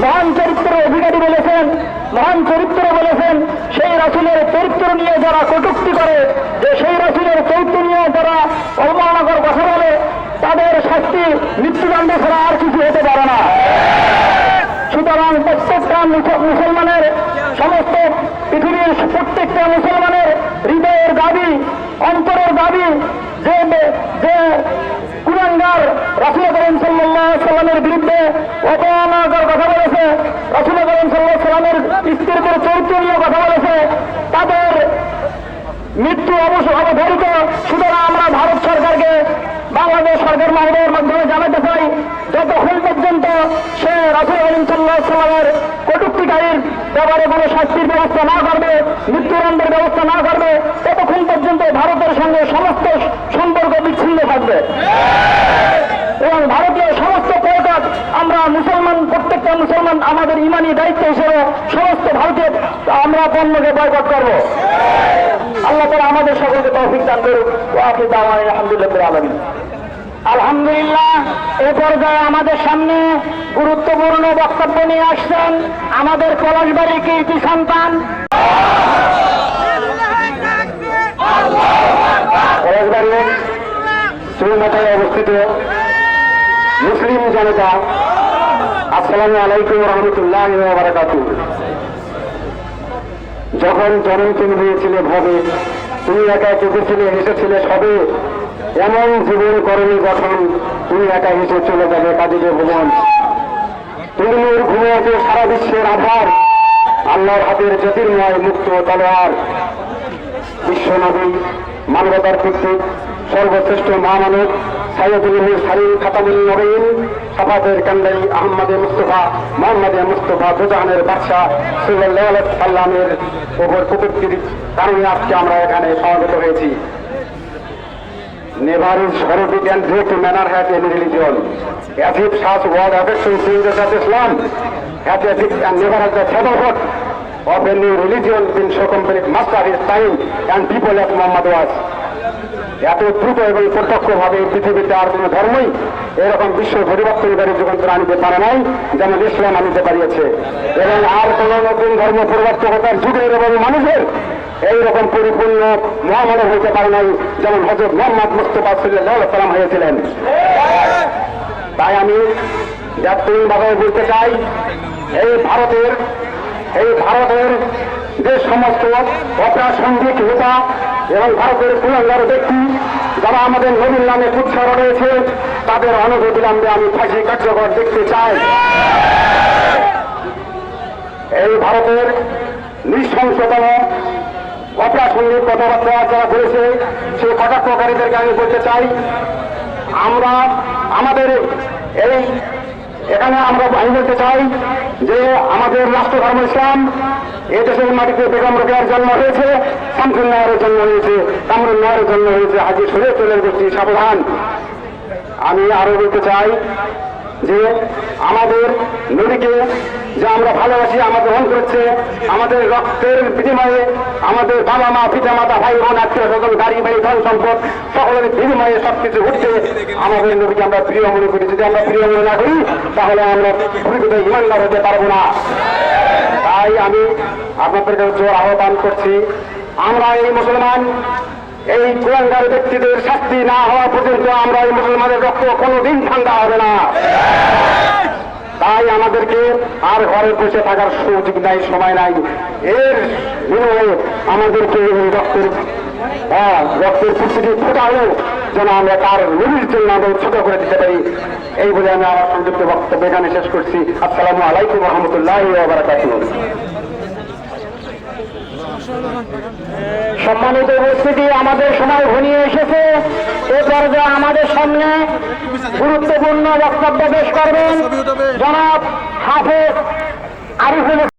মহান চরিত্র অধিকারী বলেছেন, মহান চরিত্র বলেছেন, সেই রাসূলের চরিত্র নিয়ে যারা কটূক্তি করে, যে সেই রাসূলের চরিত্র নিয়ে যারা অবমাননাকর কথা বলে, তাদের শাস্তি মৃত্যুদণ্ড ছাড়া আর কিছু হতে পারে না সুতরাং প্রত্যেকটা মুস- মুসলমানের সমস্ত পৃথিবীর প্রত্যেকটা মুসলমানের হৃদয়ের দাবি, অন্তরের দাবি যে যে কুরাঙ্গার রাসুল করিম সাল্লাহ সাল্লামের বিরুদ্ধে অপমানকর কথা বলেছে রাসুল করিম সাল্লাহ সাল্লামের স্ত্রীদের চরিত্র নিয়ে কথা বলেছে তাদের মৃত্যু অবশ্য অবধারিত সুতরাং আমরা ভারত সরকারকে বাংলাদেশ সরকার মহোদয়ের মাধ্যমে জানাতে চাই যতক্ষণ পর্যন্ত সে রাসুল আলিম সাল্লাহ সাল্লামের কটুক্তিকারীর ব্যাপারে কোনো শাস্তির ব্যবস্থা না করবে মৃত্যুদণ্ডের ব্যবস্থা না করবে, ততক্ষণ পর্যন্ত ভারতের সঙ্গে সমস্ত সম্পর্ক বিচ্ছিন্ন থাকবে। এবং ভারতীয় সমস্ত পয়কট আমরা মুসলমান, প্রত্যেকটা মুসলমান আমাদের ইমানি দায়িত্ব হিসেবে সমস্ত ভারতীয় আমরা পণ্যকে বয়কট করব। আল্লাহ তালা আমাদের সকলকে তৌফিক দান করুক। আলহামদুলিল্লাহ আলমী আলহামদুলিল্লাহ, এ পর্যায়ে আমাদের সামনে গুরুত্বপূর্ণ বক্তব্য নিয়ে আসছেন আমাদের পলাশবাড়ি কীর্তি সন্তান মুসলিম জনতা, আসসালামু আলাইকুম রহমতুল্লাহ যখন জনম তুমি হয়েছিলে ভবে তুমি একা কেঁদেছিলে হেসেছিলে সবে। এমন জীবন করণী গঠন তুমি একা হেসে চলে যাবে কাজীদের ভুবন তুমি ওর ঘুমিয়েছে সারা বিশ্বের আধার। আল্লাহর হাতের জ্যোতির্ময় মুক্ত তলোয়ার বিশ্বনবী মানবতার ভিত্তিক সর্বশ্রেষ্ঠ মহামানব সাইয়দুল সারিন খাতামুল নবীন, সাফাতের কান্দাই আহমদে মুস্তফা, মোহাম্মদে মুস্তফা দুজাহানের বাদশাহ সুল্লাহ সাল্লামের ওপর কুকুরটির কারণে আজকে আমরা এখানে সমাগত হয়েছি Never is horrific and great manner has any religion. As any religion been complete must have his time and people as Muhammad was. এত দ্রুত এবং প্রত্যক্ষভাবে পৃথিবীতে আর কোনো ধর্মই এরকম বিশ্ব পরিবর্তনকারী যুগান্তর আনিতে পারে নাই যেমন ইসলাম আনিতে পারিয়েছে এবং আর কোন নতুন ধর্ম পরিবর্তকতার যুগের এবং মানুষের এইরকম পরিপূর্ণ মহামানব হইতে পারে নাই, যেমন হজরত মোহাম্মদ মুস্তফা সাল্লাহ সাল্লাম হয়েছিলেন তাই আমি ভাবে বলতে চাই, এই ভারতের এই ভারতের যে সমস্ত অপ্রাসঙ্গিক নেতা এবং ভারতের কুলাঙ্গার ব্যক্তি, যারা আমাদের নবীন নামে কুৎসার রয়েছে, তাদের অনবিলম্বে আমি ফাঁসি কার্যকর দেখতে চাই। এই ভারতের নৃশংসতম অপ্রাসঙ্গিক কথাবার্তা যারা বলেছে, সেই কটাক্ষকারীদেরকে আমি বলতে চাই, আমরা আমাদের এই এখানে আমরা আমি বলতে চাই যে আমাদের রাষ্ট্র ধর্ম ইসলাম এ দেশের মাটিতে বেগম রোকেয়ার জন্ম হয়েছে, শামসুল নায়ারের জন্ম হয়েছে, কামরুল নায়ারের জন্ম হয়েছে, হাজি সুরে চলে গোষ্ঠী সাবধান। আমি আরও বলতে চাই যে আমাদের নদীকে যে আমরা ভালোবাসি আমাদের গ্রহণ করছে, আমাদের রক্তের বিনিময়ে আমাদের বাবা মা পিতা মাতা ভাই বোন আত্মীয় সকল গাড়ি বাড়ি, ধন সম্পদ, সকলের বিনিময়ে সবকিছু উঠছে আমাদের নদীকে আমরা প্রিয় মনে করি। যদি আমরা প্রিয় মনে না করি, তাহলে আমরা প্রকৃত ইমানদার হতে পারব না। তাই আমি আপনাদের জোর আহ্বান করছি, আমরা এই মুসলমান, এই কুলাঙ্গার ব্যক্তিদের শাস্তি না হওয়া পর্যন্ত আমরা এই মুসলমানের রক্ত কোনোদিন ঠান্ডা হবে না। তাই আমাদেরকে আর ঘরে বসে থাকার সুযোগ নাই সময় নাই। এর বিনিময়ে আমাদেরকে রক্তের হ্যাঁ, রক্তের প্রতিটি ফোটাও যেন আমরা তার নদীর জন্য আমরা ছোট করে দিতে পারি। এই বলে আমি আমার সংযুক্ত বক্তব্য এখানে শেষ করছি। আসসালামু আলাইকুম রহমতুল্লাহ সম্মানিত উপস্থিতি আমাদের সময় ঘনিয়ে এসেছে। পর্যায়ে আমাদের সামনে গুরুত্বপূর্ণ বক্তব্য পেশ করবেন। জনাব হাফেজ আরিফুল